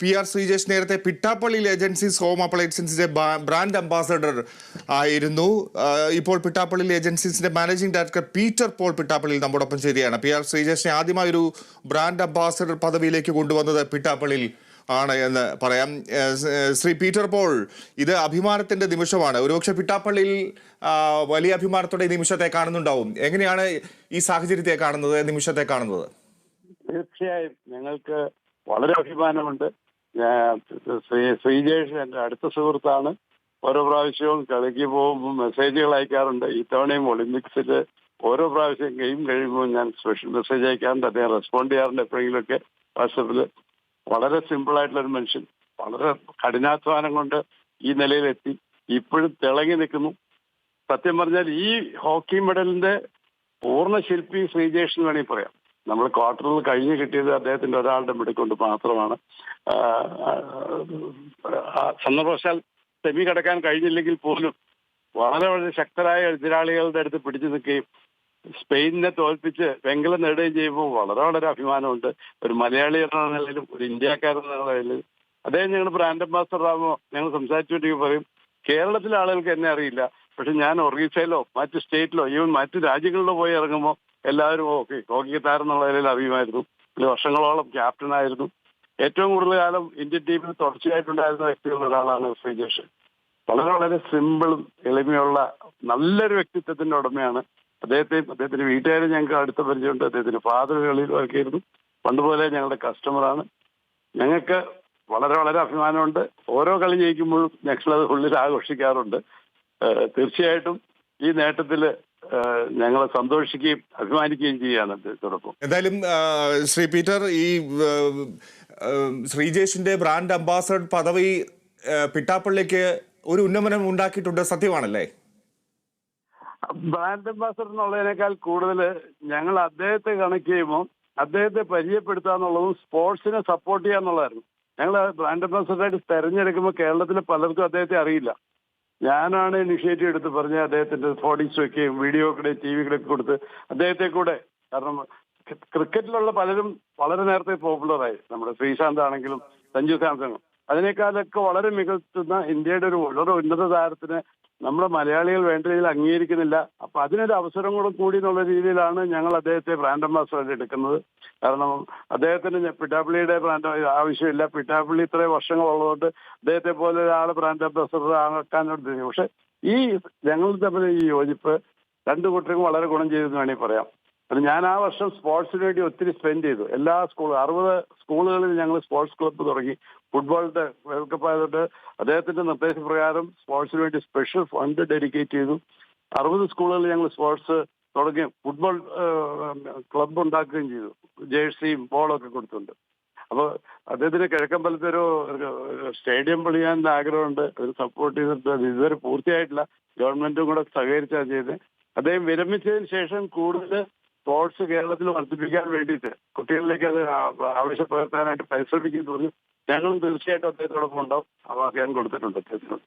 P R Sreejesh നേരത്തെ പിട്ടാപ്പള്ളിയിൽ agencies home അപ്ലയൻസിന്റെ brand ambassador ആയിരുന്നു. ഇപ്പോൾ പിട്ടാപ്പള്ളിയിൽ ഏജൻസീസിന്റെ മാനേജിംഗ് ഡയറക്ടർ പീറ്റർ പോൾ പിട്ടാപ്പള്ളിയിൽ നമ്മോടൊപ്പം ശരിയാണ് പി ആർ ശ്രീജേഷിനെ ആദ്യമായി ഒരു ബ്രാൻഡ് അംബാസഡർ പദവിയിലേക്ക് കൊണ്ടുവന്നത് പിട്ടാപ്പള്ളിയിൽ ആണ് എന്ന് പറയാം. ശ്രീ പീറ്റർ പോൾ ഇത് അഭിമാനത്തിന്റെ നിമിഷമാണ്. ഒരുപക്ഷെ പിട്ടാപ്പള്ളിയിൽ വലിയ അഭിമാനത്തോടെ ഈ നിമിഷത്തെ കാണുന്നുണ്ടാവും. എങ്ങനെയാണ് ഈ സാഹചര്യത്തെ കാണുന്നത് നിമിഷത്തെ കാണുന്നത്? തീർച്ചയായും ഞങ്ങൾക്ക് വളരെ അഭിമാനമുണ്ട്. ശ്രീ ശ്രീജേഷ് എന്റെ അടുത്ത സുഹൃത്താണ്. ഓരോ പ്രാവശ്യവും കളിക്ക് പോകുമ്പോൾ മെസ്സേജുകൾ അയക്കാറുണ്ട്. ഇത്തവണയും ഒളിമ്പിക്സിൽ ഓരോ പ്രാവശ്യം ഗെയിം കഴിയുമ്പോൾ ഞാൻ സ്പെഷ്യൽ മെസ്സേജ് അയക്കാറുണ്ട്. അദ്ദേഹം റെസ്പോണ്ട് ചെയ്യാറുണ്ട് എപ്പോഴെങ്കിലുമൊക്കെ വാട്സപ്പിൽ വളരെ സിമ്പിൾ ആയിട്ടുള്ള ഒരു മനുഷ്യൻ. വളരെ കഠിനാധ്വാനം കൊണ്ട് ഈ നിലയിലെത്തി. ഇപ്പോഴും തിളങ്ങി നിൽക്കുന്നു. സത്യം പറഞ്ഞാൽ ഈ ഹോക്കി മെഡലിന്റെ പൂർണ ശില്പി ശ്രീജേഷ് എന്ന് വേണമെങ്കിൽ പറയാം. നമ്മൾ ക്വാർട്ടറിൽ കഴിഞ്ഞ് കിട്ടിയത് അദ്ദേഹത്തിന്റെ ഒരാളുടെ മിടുക്കൊണ്ട് മാത്രമാണ്. സന്ദർഭവശാൽ സെമി കടക്കാൻ കഴിഞ്ഞില്ലെങ്കിൽ പോലും വളരെ വളരെ ശക്തരായ എതിരാളികളുടെ അടുത്ത് പിടിച്ചു നിൽക്കുകയും സ്പെയിനിനെ തോൽപ്പിച്ച് വെങ്കലം നേടുകയും ചെയ്യുമ്പോൾ വളരെ വളരെ അഭിമാനമുണ്ട്. ഒരു മലയാളി എന്ന നിലയിലും ഒരു ഇന്ത്യക്കാരൻ എന്ന നിലയിലും അദ്ദേഹം ഞങ്ങൾ ബ്രാൻഡ് അംബാസഡർ ആകുമ്പോൾ ഞങ്ങൾ സംസാരിച്ചുകൊണ്ടിരിക്കും പറയും കേരളത്തിലെ ആളുകൾക്ക് എന്നെ അറിയില്ല. പക്ഷെ ഞാൻ ഒറീസയിലോ മറ്റ് സ്റ്റേറ്റിലോ ഈവൻ മറ്റ് രാജ്യങ്ങളിലോ പോയി ഇറങ്ങുമ്പോൾ എല്ലാവരും ഓക്കെ. ഹോക്കി താരം എന്നുള്ള നിലയിൽ അറിയുമായിരുന്നു വർഷങ്ങളോളം ക്യാപ്റ്റനായിരുന്നു. ഏറ്റവും കൂടുതൽ കാലം ഇന്ത്യൻ ടീമിൽ തുടർച്ചയായിട്ടുണ്ടായിരുന്ന വ്യക്തികളിൽ ഒരാളാണ് ശ്രീജേഷ് വളരെ വളരെ സിമ്പിളും എളിമയുള്ള നല്ലൊരു വ്യക്തിത്വത്തിന്റെ ഉടമയാണ് അദ്ദേഹത്തെ. അദ്ദേഹത്തിന്റെ വീട്ടുകാരും ഞങ്ങൾക്ക് അടുത്ത പരിചയമുണ്ട്. അദ്ദേഹത്തിന്റെ ഫാദർ കളിയിൽ വർക്കായിരുന്നു പണ്ടുപോലെ ഞങ്ങളുടെ കസ്റ്റമറാണ് ഞങ്ങൾക്ക് വളരെ വളരെ അഭിമാനമുണ്ട്. ഓരോ കളി ജയിക്കുമ്പോഴും ഞങ്ങൾ അത് ഉള്ളിൽ ആഘോഷിക്കാറുണ്ട്. തീർച്ചയായിട്ടും ഈ നേട്ടത്തിൽ ഞങ്ങളെ സന്തോഷിക്കുകയും അഭിമാനിക്കുകയും ചെയ്യുകയാണ് അദ്ദേഹത്തോടൊപ്പം. എന്തായാലും ശ്രീ പീറ്റർ ഈ ശ്രീജേഷിന്റെ ബ്രാൻഡ് അംബാസഡർ പദവി പിട്ടാപ്പള്ളിക്ക് ഒരു ഉന്നമനം ഉണ്ടാക്കിയിട്ടുണ്ട് സത്യമാണല്ലേ? ബ്രാൻഡ് അംബാസഡർ എന്നുള്ളതിനേക്കാൾ കൂടുതൽ ഞങ്ങൾ അദ്ദേഹത്തെ കണക്ട് ചെയ്യുമ്പോൾ അദ്ദേഹത്തെ പരിചയപ്പെടുത്തുക എന്നുള്ളതും സ്പോർട്സിനെ സപ്പോർട്ട് ചെയ്യുക എന്നുള്ളതായിരുന്നു. ഞങ്ങൾ ബ്രാൻഡ് അംബാസഡറായിട്ട് തെരഞ്ഞെടുക്കുമ്പോൾ കേരളത്തിലെ പലർക്കും അദ്ദേഹത്തെ അറിയില്ല. ഞാനാണ് ഇനിഷ്യേറ്റീവ് എടുത്ത് പറഞ്ഞ അദ്ദേഹത്തിന്റെ ഫോട്ടോസ് വെക്കുകയും വീഡിയോ കൂടെ ടി വി കൂടെ കൊടുത്ത് അദ്ദേഹത്തെ കൂടെ. കാരണം ക്രിക്കറ്റിലുള്ള പലരും വളരെ നേരത്തെ പോപ്പുലറായി നമ്മുടെ ശ്രീശാന്ത് ആണെങ്കിലും സഞ്ജു സാംസണും. അതിനേക്കാളൊക്കെ വളരെ മികച്ചുന്ന ഇന്ത്യയുടെ ഒരു വളരെ ഉന്നത താരത്തിന് നമ്മുടെ മലയാളികൾ വേണ്ട രീതിയിൽ അംഗീകരിക്കുന്നില്ല. അപ്പൊ അതിനൊരു അവസരം കൂടെ കൂടി എന്നുള്ള രീതിയിലാണ് ഞങ്ങൾ അദ്ദേഹത്തെ ബ്രാൻഡ് അംബാസഡർ എടുക്കുന്നത്. കാരണം അദ്ദേഹത്തിന് പിട്ടാപ്പള്ളിയുടെ ബ്രാൻഡ് ആവശ്യമില്ല. പിട്ടാപ്പള്ളി ഇത്രയും വർഷങ്ങളുള്ളതുകൊണ്ട് അദ്ദേഹത്തെ പോലെ ഒരാൾ ബ്രാൻഡ് അംബാസഡർ ആക്കാനോട് പക്ഷെ ഈ ഞങ്ങൾ തമ്മിൽ ഈ യോജിപ്പ് രണ്ടു കൂട്ടർക്കും വളരെ ഗുണം ചെയ്തെന്ന് വേണമെങ്കിൽ പറയാം. അത് ഞാൻ ആ വർഷം സ്പോർട്സിന് വേണ്ടി ഒത്തിരി സ്പെൻഡ് ചെയ്തു. എല്ലാ സ്കൂൾ അറുപത് സ്കൂളുകളിൽ ഞങ്ങൾ സ്പോർട്സ് ക്ലബ്ബ് തുടങ്ങി. ഫുട്ബോളിന്റെ വേൾഡ് കപ്പ് ആയതുകൊണ്ട് അദ്ദേഹത്തിന്റെ നിർദ്ദേശപ്രകാരം സ്പോർട്സിന് വേണ്ടി സ്പെഷ്യൽ ഫണ്ട് ഡെഡിക്കേറ്റ് ചെയ്തു. അറുപത് സ്കൂളുകളിൽ ഞങ്ങൾ സ്പോർട്സ് തുടങ്ങി ഫുട്ബോൾ ക്ലബ്ബ് ഉണ്ടാക്കുകയും ചെയ്തു. ജേഴ്സിയും ബോളൊക്കെ കൊടുത്തുണ്ട് അപ്പോൾ അദ്ദേഹത്തിന് കിഴക്കമ്പലത്തെ ഒരു സ്റ്റേഡിയം പണിയാൻ ആഗ്രഹമുണ്ട്. ഒരു സപ്പോർട്ട് ചെയ്തിട്ട് അത് ഇതുവരെ പൂർത്തിയായിട്ടില്ല. ഗവൺമെന്റും കൂടെ സഹകരിച്ചാണ് ചെയ്തത്. അദ്ദേഹം വിരമിച്ചതിന് ശേഷം കൂടുതൽ സ്പോർട്സ് കേരളത്തിൽ വർദ്ധിപ്പിക്കാൻ വേണ്ടിയിട്ട് കുട്ടികളിലേക്ക് അത് ആവശ്യപ്പെടുത്താനായിട്ട് പരിശ്രമിക്കുന്നു ഞങ്ങളും തീർച്ചയായിട്ടും അദ്ദേഹത്തോടൊപ്പം ഉണ്ടാവും. ഞാൻ കൊടുത്തിട്ടുണ്ട് അദ്ദേഹത്തിനോട്.